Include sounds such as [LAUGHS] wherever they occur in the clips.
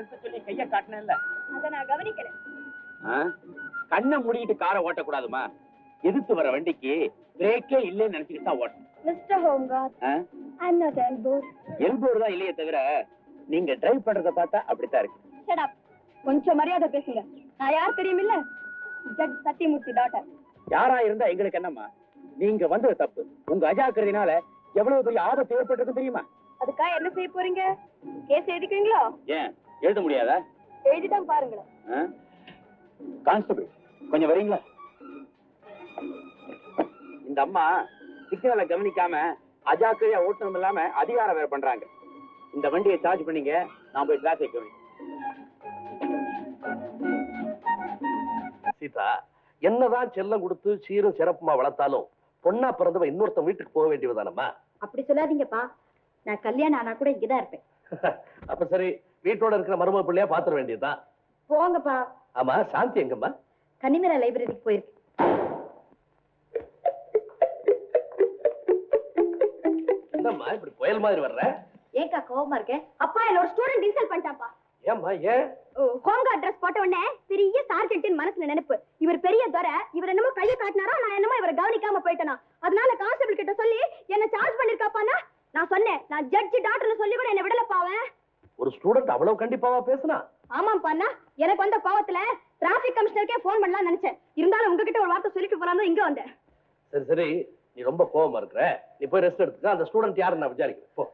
நிறுத்த சொல்லி கைய காட்டினேன்ல. அத நான் கவனிக்கிறேன். ஆ? கண்ணை மூடிக்கிட்டு காரை ஓட்டக்கூடாதுமா? எதிர்த்து வர வண்டிக்கு பிரேக்கே இல்லைன்னு நினைச்சுக்கிட்டு தான் ஓட்டணும். Mister home guard I am not எல்போர் எல்போர் தான் இல்லையே தவிர நீங்க டிரைவ் பண்றத பார்த்தா அப்படித்தான் இருக்கு. ஷட் அப் கொஞ்சம் மரியாதை பேசுங்க. நான் யார் தெரியுமில்ல? ஜட்ஜ் சத்தியமூர்த்தி டாட்டர் யாரா இருந்தா எங்களுக்கு என்னம்மா? நீங்க வந்தது தப்பு. உங்க அஜாக்கிரதையினால எவ்வளவு பெரிய ஆபத்து ஏற்பட்டிருக்கு தெரியுமா? அதுக்காக என்ன செய்ய போறீங்க? கேஸ் எழுதிக்குவீங்களோ ஏன்? எழுத முடியாதா? எழுதிதான் பாருங்களேன். கான்ஸ்டபிள் கொஞ்சம் வரீங்களா? இந்த அம்மா சிக்னலை கவனிக்காம அஜாக்கிரதையா ஓட்டணும் இல்லாம அதிகாரம் வேற பண்றாங்க. இந்த வண்டியை சார்ஜ் பண்ணீங்க நான் போய் டிராபிக் கவனி சீதா என்னதான் செல்லம் கொடுத்து சீரும் சிறப்புமா வளர்த்தாலும் பொண்ணா பிறந்தவ இன்னொருத்தன் வீட்டுக்கு போக வேண்டியதுதானம்மா அப்படி சொல்லாதீங்கப்பா. நான் கல்யாணம் ஆனா கூட இங்கதான் இருப்பேன். [LAUGHS] அப்ப சரி வீட்டோட இருக்கிற மருமக பிள்ளையா பாத்திர வேண்டியதுதான். போங்கப்பா. ஆமா சாந்தி எங்கம்மா? கன்னிமரா லைப்ரரிக்கு போயிருக்கு என்னம்மா இப்படி புயல் மாதிரி வர்ற? ஏக்கா கோவமா இருக்க? அப்பா என்னோட ஸ்டூடெண்ட் இன்சல்ட் பண்ணிட்டாப்பா ஏம்மா ஏன்? ஹோம்கார்ட் ட்ரெஸ் போட்ட உடனே பெரிய சார்ஜென்ட் மனசுல நினைப்பு. இவர் பெரிய துரை இவர் என்னமோ கைய காட்டினாரா நான் என்னமோ இவரை கவனிக்காம போயிட்டேனா? அதனால கான்ஸ்டபிள் கிட்ட சொல்லி என்ன சார்ஜ் பண்ணிருக்காப்பானா நான் சொன்னேன் நான் ஜட்ஜி டாக்டர்னு சொல்லி கூட என்ன விடலப்பா அவன். ஒரு ஸ்டூடெண்ட் அவ்வளவு கண்டிப்பாவா பேசுனா? ஆமாப்பா அண்ணா எனக்கு வந்த கோவத்துல டிராபிக் கமிஷனருக்கே ஃபோன் பண்ணலாம் நினைச்சேன். இருந்தாலும் உங்ககிட்ட ஒரு வார்த்தை சொல்லிட்டு போலாம் இங்க வந்தேன். சரி சரி. நீ ரொம்ப கோவமா இருக்கிற. நீ போய் ரெஸ்ட் எடுத்துக்க. அந்த ஸ்டூடெண்ட் யாருன்னு நான் விசாரிக்கிறேன். போ.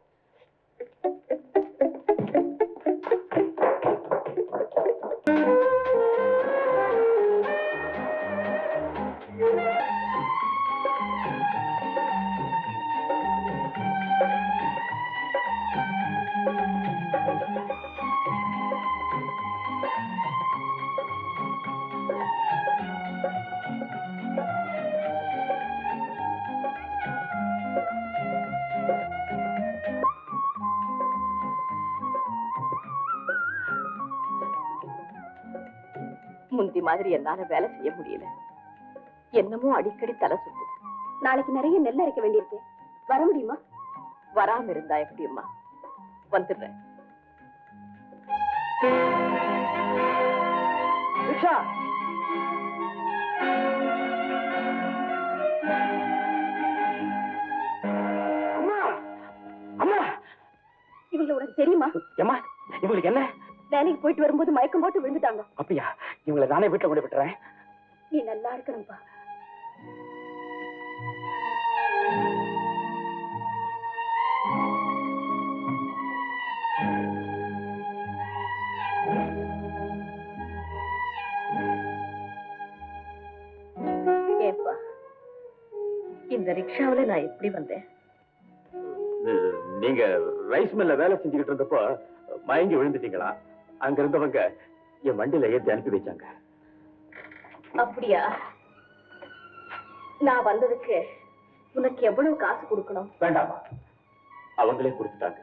முந்தி மாதிரி என்னால வேலை செய்ய முடியல. என்னமோ அடிக்கடி தலை சுத்துது. நாளைக்கு நிறைய நெல் அரைக்க வேண்டியிருக்கு. வர முடியுமா? வராம இருந்தா எப்படிம்மா வந்துடுறேன். ரிக்ஷா அம்மா! அம்மா! இவங்க உனக்கு தெரியுமா? ஏம்மா இவங்களுக்கு என்ன? வேலைக்கு போயிட்டு வரும்போது மயக்கம் போட்டு விழுந்துட்டாங்க. அப்படியா? இவங்களை நானே வீட்டுல கொண்டு விட்டுறேன். நீ நல்லா இருக்கணும்ப்பா ஏப்பா இந்த ரிக்ஷாவுல நான் எப்படி வந்தேன்? நீங்க ரைஸ் மில்ல வேலை செஞ்சுக்கிட்டு இருந்தப்போ மயங்கி விழுந்துட்டீங்களா? அங்க இருந்தவங்க என் வண்டியில ஏத்தி அனுப்பி வச்சாங்க. அப்படியா? நான் வந்ததுக்கு உனக்கு எவ்வளவு காசு கொடுக்கணும்? வேண்டாமா அவங்களே கொடுத்துட்டாங்க.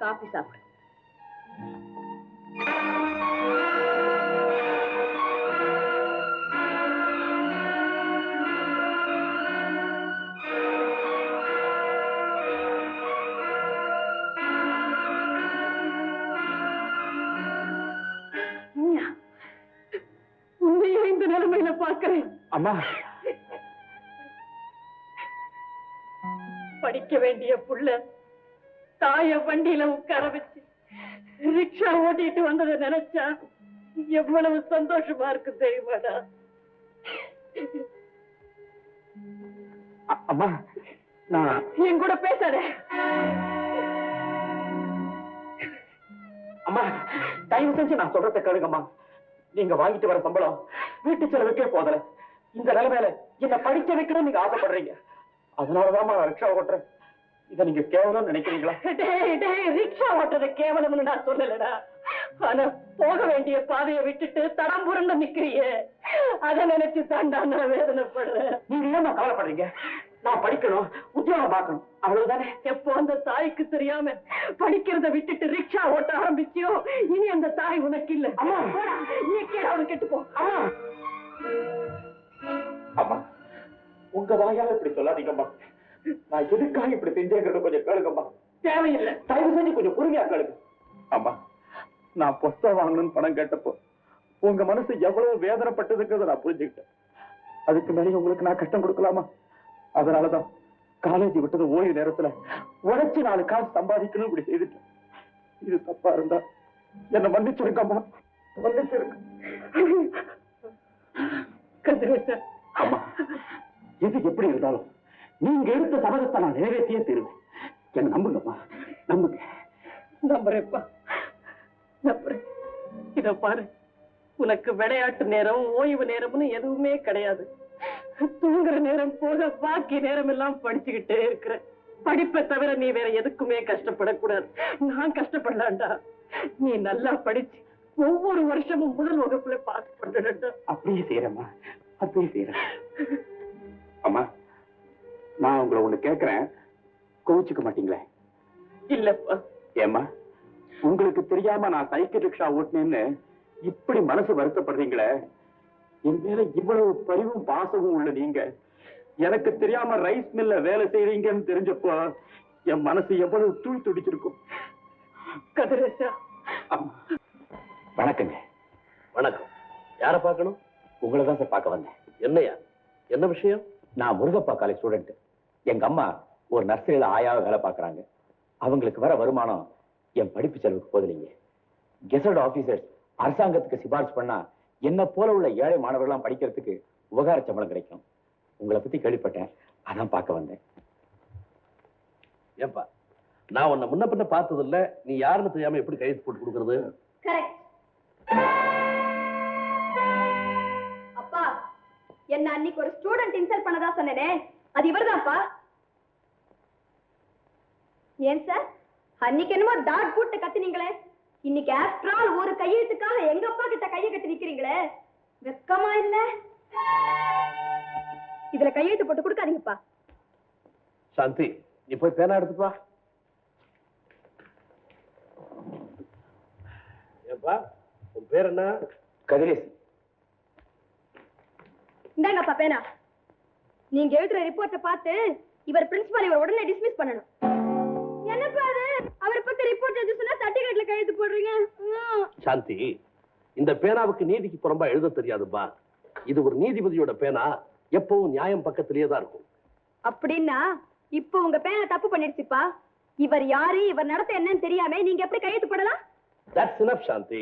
காபி சாப்பிடு. அம்மா. படிக்க வேண்டிய புள்ள தாய வண்டியில உட்கார வச்சு ரிக்ஷா ஓட்டிட்டு வந்ததை நினைச்சா எவ்வளவு சந்தோஷமா இருக்கு தெரியுமாடா? அம்மா நான் என் கூட பேசாத. அம்மா தயவு செஞ்சு நான் சொல்றத கேளுங்கம்மா. நீங்க வாங்கிட்டு வர சம்பளம் வீட்டு செலவுக்கே போதல இந்த நிலைமையில என்ன படிக்க வைக்கணும் நீங்க ஆசைப்படுறீங்க. அதனாலதான் நான் ரிக்ஷா ஓட்டுறேன். இதை நீங்க கேவலம் நினைக்கிறீங்களா? டேய் டேய் ரிக்ஷா ஓட்டுறது கேவலம்னு நான் சொல்லலடா. ஆனா போக வேண்டிய பாதையை விட்டுட்டு தடம் புரண்டு நிக்கிறியே. அத நினைச்சு தாண்டா நான் வேதனைப்படுறேன். நீங்க ஏன் கவலைப்படுறீங்க? நான் படிக்கணும் உத்தியோகம் பார்க்கணும். அவ்வளவுதானே? எப்போ அந்த தாய்க்கு தெரியாம படிக்கிறத விட்டுட்டு ரிக்ஷா ஓட்ட ஆரம்பிச்சியோ? இனி அந்த தாய் உனக்கு இல்ல. நீ கீழே அவனுக்கு கெட்டு போ. அம்மா உங்க வாயால இப்படி சொல்லாதீங்கம்மா நான் எதுக்காக இப்படி செஞ்சேங்கிறத கொஞ்சம் கேளுங்கம்மா தேவையில்லை. தயவு செஞ்சு கொஞ்சம் பொறுமையா கேளுங்க. அம்மா நான் புஸ்தகம் வாங்கணும்னு பணம் கேட்டப்போ உங்க மனசு எவ்வளவு வேதனைப்பட்டதுங்கிறத நான் புரிஞ்சுக்கிட்டேன். அதுக்கு மேலே உங்களுக்கு நான் கஷ்டம் கொடுக்கலாமா? அதனாலதான் காலேஜ் விட்டது ஓய்வு நேரத்துல உழைச்சு நாலு காசு சம்பாதிக்கணும் இப்படி செய்துட்டேன். இது தப்பா இருந்தா என்ன மன்னிச்சிருக்கம்மா மன்னிச்சிருக்க அம்மா எது எப்படி இருந்தாலும் நீங்க எடுத்த சபதத்தை நான் நிறைவேற்றியே தருவேன். என்ன நம்புங்கம்மா நம்புங்க. நம்புறேப்பா நம்புறேன். இத பாரு உனக்கு விளையாட்டு நேரம் ஓய்வு நேரம்னு எதுவுமே கிடையாது. தூங்குற நேரம் போக பாக்கி நேரம் எல்லாம் படிச்சுக்கிட்டே இருக்கிற. படிப்பை தவிர நீ வேற எதுக்குமே கஷ்டப்படக்கூடாது. நான் கஷ்டப்படலாம்டா. நீ நல்லா படிச்சு ஒவ்வொரு வருஷமும் முதல் வகுப்புல பாஸ் பண்ணடா அப்படியே செய்யறேம்மா அப்படியே செய்யறேன் அம்மா நான் உங்களை ஒண்ணு கேக்குறேன். கோவிச்சுக்க மாட்டீங்களே? இல்லப்பா. ஏம்மா உங்களுக்கு தெரியாம நான் சைக்கிள் ரிக்ஷா ஓட்டினேன்னு இப்படி மனசு வருத்தப்படுறீங்களே? என் மேல இவ்வளவு பரிவும் பாசமும் உள்ள நீங்க. எனக்கு தெரியாம ரைஸ் மில்ல வேலை செய்றீங்கன்னு தெரிஞ்சப்போ என் மனசு எவ்வளவு தூள் துடிச்சிருக்கும். கதிரேசா. அம்மா, வணக்கங்க. வணக்கம். யார பார்க்கணும்? உங்களை தான் சார் பார்க்க வந்தேன். என்னையா? என்ன விஷயம்? நான் முருகப்பா காலேஜ் ஸ்டூடெண்ட் எங்க அம்மா ஒரு நர்சரியில ஆயாவை வேலை பார்க்கறாங்க. அவங்களுக்கு வர வருமானம் என் படிப்பு செலவுக்கு போதில்லைங்க. கெசட் ஆபீசர்ஸ் அரசாங்கத்துக்கு சிபாரிசு பண்ணா என்ன போல உள்ள ஏழை மாணவர்கள்லாம் படிக்கிறதுக்கு உபகார சம்பளம் கிடைக்கும். உங்களை பத்தி கேள்விப்பட்டேன். அதான் பார்க்க வந்தேன். ஏன்பா நான் உன்னை முன்ன பின்ன பார்த்தது இல்ல நீ யாருன்னு தெரியாம எப்படி கையெழுத்து போட்டு கொடுக்கறது? கரெக்ட் என்ன அன்னைக்கு ஒரு ஸ்டூடெண்ட் இன்சல்ட் பண்ணதா சொன்னேனே? அது இவர்தான்ப்பா. ஏன் சார் அன்னைக்கு என்னமோ டாட் போட்டு கத்துனீங்களே. இன்னைக்கு ஆஃப்டர் ஆல் ஒரு கையெழுத்துக்காக எங்க அப்பா கிட்ட கையை கட்டி நிக்கிறீங்களே? வெக்கமா இல்ல? இதுல கையெழுத்து போட்டு கொடுக்காதீங்கப்பா. சாந்தி நீ போய் பேனா எடுத்துட்டு வா. ஏப்பா உன் பேர் என்ன? கதிரேஷ் இந்தாங்கப்பா பேனா. நீங்க எழுதுற ரிப்போர்ட்டை பார்த்து இவர் பிரின்சிபால் இவர் உடனே டிஸ்மிஸ் பண்ணணும். என்னப்பா அது? அவரை பத்தி ரிப்போர்ட் எழுதி சொன்னா சர்டிபிகேட்ல கையெழுத்து போடுறீங்க. சாந்தி இந்த பேனாவுக்கு நீதிக்கு புறம்பா எழுத தெரியாதுப்பா. இது ஒரு நீதிபதியோட பேனா. எப்பவும் நியாயம் பக்கத்திலேயே தான் இருக்கும். அப்படின்னா இப்போ உங்க பேனா தப்பு பண்ணிடுச்சுப்பா. இவர் யாரு இவர் நடத்த என்னன்னு தெரியாம நீங்க எப்படி கையெழுத்து போடலாம்? தட்ஸ் enough சாந்தி.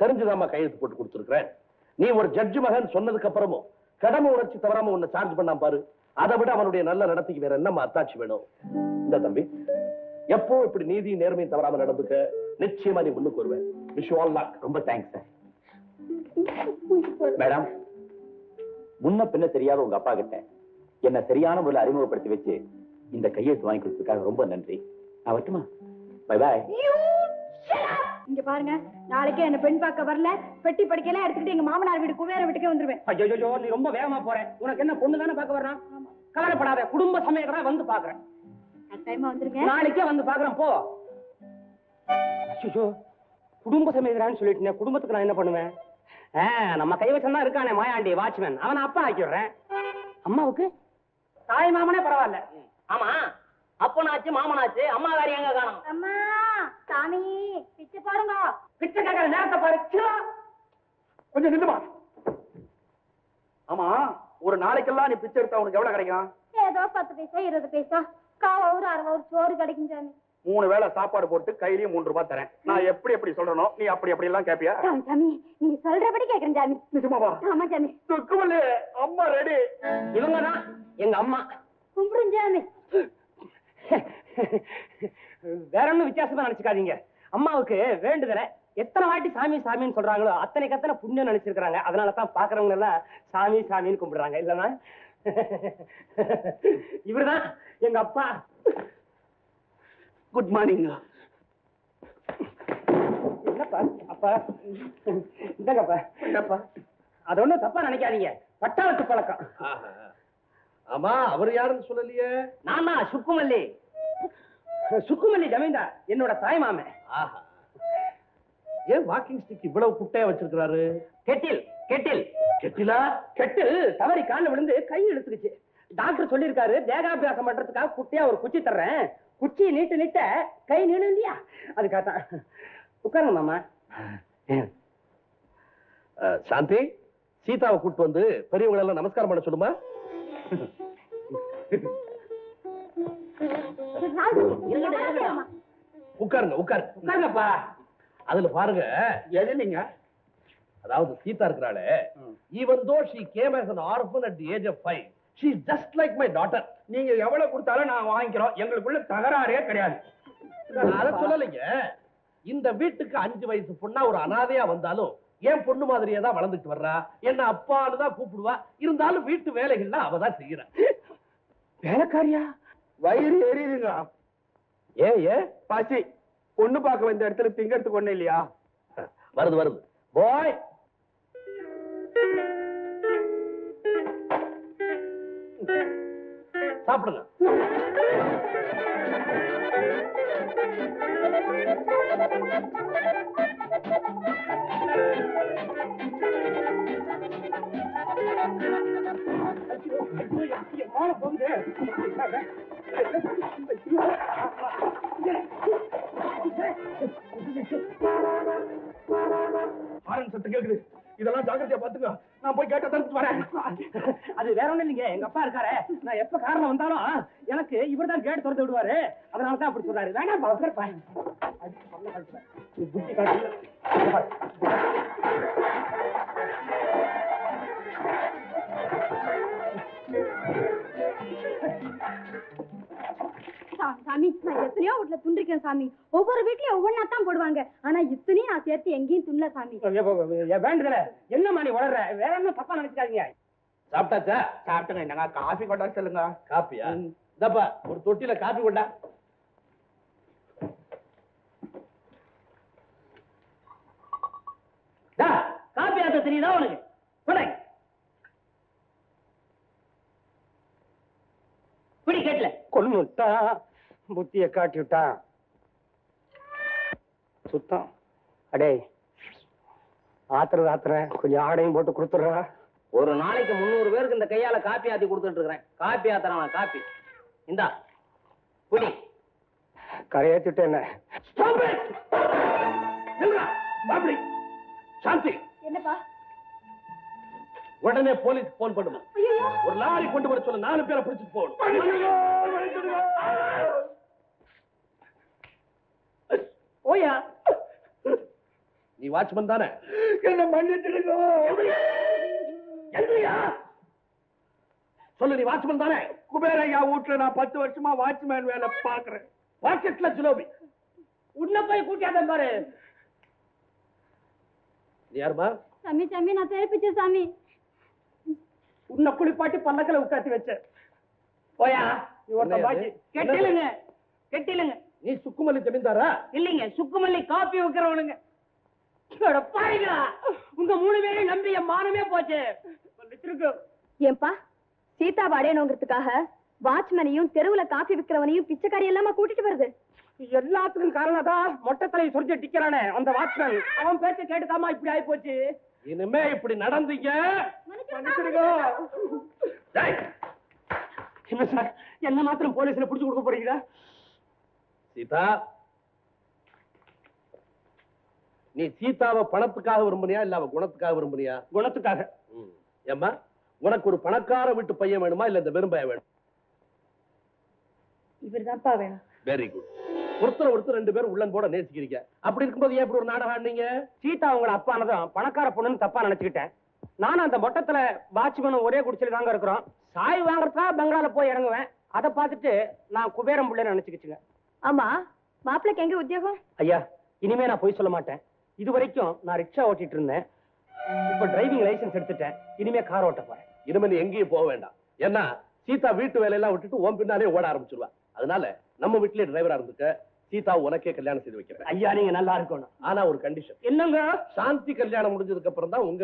தெரிஞ்சுதாம்மா கையெழுத்து போட்டு கொடுத்துருக்கிறேன். நீ ஒரு ஜட்ஜு மகன் சொன்னதுக்கு அப்புறமும் கடமை உணர்ச்சி தவறாம உன்னை சார்ஜ் பண்ணாம பாரு. அதை விட அவனுடைய நல்ல நடத்தைக்கு வேற என்னம்மா அத்தாட்சி வேணும்? இந்த தம்பி எப்போ இப்படி நீதி நேர்மையும் தவறாம நடந்துக்க? நிச்சயமா நீ முன்னுக்கு வருவேன் விஷ் ஆல் luck. ரொம்ப தேங்க்ஸ் சார் மேடம் முன்ன பின்ன தெரியாத உங்க அப்பா கிட்ட என்ன சரியான முறையில் அறிமுகப்படுத்தி வச்சு இந்த கையெழுத்து வாங்கி கொடுத்ததுக்காக ரொம்ப நன்றி. நான் வரட்டுமா? பை பாய் இங்க பாருங்க நாளைக்கே என்ன பெண் பார்க்க வரல பெட்டி படிக்கலாம் எடுத்துக்கிட்டு எங்க மாமனார் வீடு குவேர வீட்டுக்கே வந்துருவேன். ஐயோ நீ ரொம்ப வேகமா போற. உனக்கு என்ன பொண்ணு தானே பார்க்க வர்றான்? கவலைப்படாத குடும்ப சமயக்கடா வந்து பாக்குறேன் டைமா வந்துருங்க. நாளைக்கே வந்து பாக்குறேன் போ. ஐயோ குடும்ப சமயக்கடான்னு சொல்லிட்டு குடும்பத்துக்கு நான் என்ன பண்ணுவேன்? நம்ம கைவசம் தான் இருக்கானே மாயாண்டி வாட்ச்மேன். அவனை அப்பா ஆக்கி விடுறேன் அம்மாவுக்கு? தாய் மாமனே பரவாயில்ல. ஆமா அப்பனாச்சு மாமனாச்சு அம்மா வேற எங்க காணும்? அம்மா! சாமி பிச்சை பாருங்க. பிச்சை கேட்கற நேரத்தை பாரு. கொஞ்சம் நில்லுமா? ஆமா ஒரு நாளைக்கெல்லாம் நீ பிச்சை எடுத்தா உனக்கு எவ்வளவு கிடைக்கும்? ஏதோ பத்து பைசா இருபது பைசா காவ ஒரு அரை ஒரு சோறு கிடைக்கும் சாமி. மூணு வேளை சாப்பாடு போட்டு கையிலயும் மூன்று ரூபாய் தரேன். நான் எப்படி எப்படி சொல்றனோ நீ அப்படி அப்படி எல்லாம் கேப்பியா? சாமி நீங்க சொல்றபடி கேக்குறேன் சாமி. நிஜமாவா? ஆமா சாமி. துக்குமல்லி அம்மா ரெடி இவங்க தான் எங்க அம்மா. கும்பிடுங்க சாமி. வேற ஒண்ணும் வித்தியாசமா நினைச்சுக்காதீங்க. அம்மாவுக்கு வேண்டுதல எத்தனை வாட்டி சாமி சாமின்னு சொல்றாங்களோ அத்தனை புண்ணியம் நினைச்சிருக்காங்க அதனால தான் பாக்குறவங்க எல்லாம் சாமி சாமின்னு கும்பிடுறாங்க. இல்லைன்னா இவர்தான் எங்க அப்பா. குட் மார்னிங் என்னப்பா? அப்பா. இந்தாங்கப்பா. என்னப்பா? அது ஒண்ணும் தப்பா நினைக்காதீங்க. பட்டாளத்து பழக்கம். ஆமா அவர் யாருன்னு சொல்லலையே? நான் சுக்குமல்லி. சுக்குமல்லி ஜமீன்தார் என்னோட தாய் ஆஹா. ஏன் வாக்கிங் ஸ்டிக் இவ்வளவு குட்டையா வச்சிருக்கிறாரு? Kettle kettle. கெட்டிலா? கெட்டு தவறி கால்ல விழுந்து கை இழுத்துக்குச்சு. டாக்டர் சொல்லியிருக்காரு தேகாபியாசம் பண்றதுக்காக குட்டியா ஒரு குச்சி தர்றேன். குச்சியை நீட்டு நீட்ட கை நீளும் இல்லையா அதுக்காகத்தான் உட்காருங்க மாமா. சாந்தி சீதாவை கூட்டு வந்து பெரியவங்க எல்லாம் நமஸ்காரம் பண்ண சொல்லுமா? உட்காருங்க உட்காருங்க உட்காருங்கப்பா. அதுல பாருங்க. எது இல்லைங்க அதாவது சீதா இருக்கிறாளே. Even though she came as an orphan at the age of five she is just like my daughter. நீங்க எவ்வளவு கொடுத்தாலும் நான் வாங்கிக்கிறோம். எங்களுக்குள்ள தகராறே கிடையாது. அதை சொல்லலைங்க. இந்த வீட்டுக்கு அஞ்சு வயசு பொண்ணா ஒரு அனாதையா வந்தாலும் என் பொண்ணு மாதிரியே தான் வளர்ந்துட்டு வர்றா? என்ன அப்பான்னு தான் கூப்பிடுவா? இருந்தாலும் வீட்டு வேலைகள்லாம் அவ தான் செய்யறா. வேலைக்காரியா? வயிறு எரியுதுங்க. ஏன் ஏன் பசி. பொண்ணு பார்க்க வந்த இடத்துல திங்கறதுக்கு ஒண்ணு இல்லையா? வருது வருது. பாய். சாப்பிடுங்க. ஆரன் சத்தம் கேக்குது. இதெல்லாம் ஜாக்கிரதையா பாத்துக்க நான் போய் கேட்ட தடுத்து வரேன். அது வேற ஒண்ணும் இல்லைங்க. எங்க அப்பா இருக்காரு. நான் எப்ப காரணம் வந்தாலும் எனக்கு இவர் தான் கேட் திறந்து விடுவாரு. அதனால தான் அப்படி சொல்றாரு. வேணாம் உட்காருப்பா சாமி நான் எத்தனையோ வீட்டுல துண்டிருக்கேன் சாமி. ஒவ்வொரு வீட்லயும் ஒவ்வொன்னா தான் போடுவாங்க. ஆனா இத்தனையும் நான் சேர்த்து எங்கேயும் துண்ணல சாமி. வேண்டுதல. என்னம்மா நீ வளர்ற வேற என்ன தப்பா நினைச்சுக்காதீங்க சாப்பிட்டாச்சா? சாப்பிட்டுங்க. என்னங்க காஃபி கொண்டா சொல்லுங்க. காப்பியா? இந்தப்பா ஒரு தொட்டில காப்பி கொண்டா. டா, காப்பி ஆத்த தெரியுதா உனக்கு? கொடை. பிடி கேட்டல. கொன்னுட்டா புத்திய காட்டி விட்டா? சுத்தம். அடே ஆத்திர ஆத்திர கொஞ்சம் ஆடையும் போட்டு கொடுத்துடுறா. ஒரு நாளைக்கு முந்நூறு பேருக்கு இந்த கையால காப்பி ஆத்தி கொடுத்துட்டு இருக்கிறேன். காப்பி ஆத்துறான் காப்பி. இந்தா என்ன? பாப்படி சாந்தி. என்னப்பா? உடனே போலீஸ் போன் பண்ணுமா? ஒரு லாரி கொண்டு வர சொல்ல நாலு பேரை பிடிச்சிட்டு போகணும் ஓயா நீ வாட்ச்மேன் தானே? என்ன மன்னிச்சிடுங்க. எங்கயா? சொல்லு நீ வாட்ச்மேன் தானே? குபேரையா வீட்டுல நான் பத்து வருஷமா வாட்ச்மேன் வேலை பாக்குறேன் பாக்கெட்ல ஜிலோபி. உன்னை போய் கூட்டியாத பாரு. நீ யாருமா? சாமி சாமி நான் தெரிப்பிச்சேன் சாமி. உன்னை குளிப்பாட்டி பல்லக்கில உட்காத்தி வச்ச போயா நீ ஒருத்த பாக்கி? கெட்டிலுங்க கெட்டிலுங்க. நீ சுக்குமல்லி ஜமீன்தாரா? இல்லைங்க சுக்குமல்லி காப்பி வைக்கிறவனுங்க. பாருங்களா உங்க மூணு பேரையும் நம்பி என் மானமே போச்சு. ஏன்பா சீதாவை அடையணுங்கிறதுக்காக வாட்ச்மேனையும் தெருவுல காஃபி விக்கிறவனையும் பிச்சைக்காரி எல்லாமா கூட்டிட்டு வருது எல்லாத்துக்கும் காரணம் தான் மொட்டை தலையை சொரிஞ்சு டிக்கிறானே அந்த வாட்ச்மேன். அவன் பேச்ச கேட்டுதாமா இப்படி ஆயி போச்சு. இனிமே இப்படி நடந்தீங்க. என்ன சார்? என்ன மாத்திரம் போலீஸ்ல புடிச்சு கொடுக்க போறீங்களா சீதா நீ சீதாவை பணத்துக்காக விரும்புனியா இல்ல அவ குணத்துக்காக விரும்புனியா? குணத்துக்காக. ம். ஏம்மா உனக்கு ஒரு பணக்கார வீட்டு பையன் வேணுமா இல்ல இந்த வெறும் பையன் வேணும்? இவர்தான்ப்பா வேணும். வெரி குட் ஒருத்தர் ஒருத்தர் ரெண்டு பேரும் உள்ளன் போட நேசிக்கிறீங்க. அப்படி இருக்கும்போது ஏன் இப்படி ஒரு நாடகம் ஆடுனீங்க? சீதா உங்களை அப்பானதும் பணக்கார பொண்ணுன்னு தப்பா நினைச்சுக்கிட்டேன். நானும் அந்த மொட்டத்துல வாட்ச்மேனும் ஒரே குடிச்சில தாங்க இருக்கிறோம். சாய் வாங்குறதுக்காக பங்களால போய் இறங்குவேன். அதை பார்த்துட்டு நான் குபேரம் பிள்ளைன்னு நினைச்சுக்கிச்சுங்க. ஆமா மாப்பிளைக்கு எங்க உத்தியோகம்? ஐயா இனிமே நான் போய் சொல்ல மாட்டேன். இது வரைக்கும் நான் ரிக்ஷா ஓட்டிட்டு இருந்தேன். இப்ப டிரைவிங் லைசென்ஸ் எடுத்துட்டேன். இனிமே கார் ஓட்ட போறேன். இனிமே நீ எங்கேயும் போக வேண்டாம். ஏன்னா சீதா வீட்டு வேலையெல்லாம் விட்டுட்டு உன் பின்னாலே ஓட ஆரம்பிச்சிருவா. அதனால நம்ம வீட்லயே டிரைவரா இருந்துக்க சீதா உனக்கே கல்யாணம் செய்து வைக்கிறேன். ஐயா நீங்க நல்லா இருக்கணும். ஆனா ஒரு கண்டிஷன் என்னங்க? சாந்தி கல்யாணம் முடிஞ்சதுக்கு அப்புறம் தான் உங்க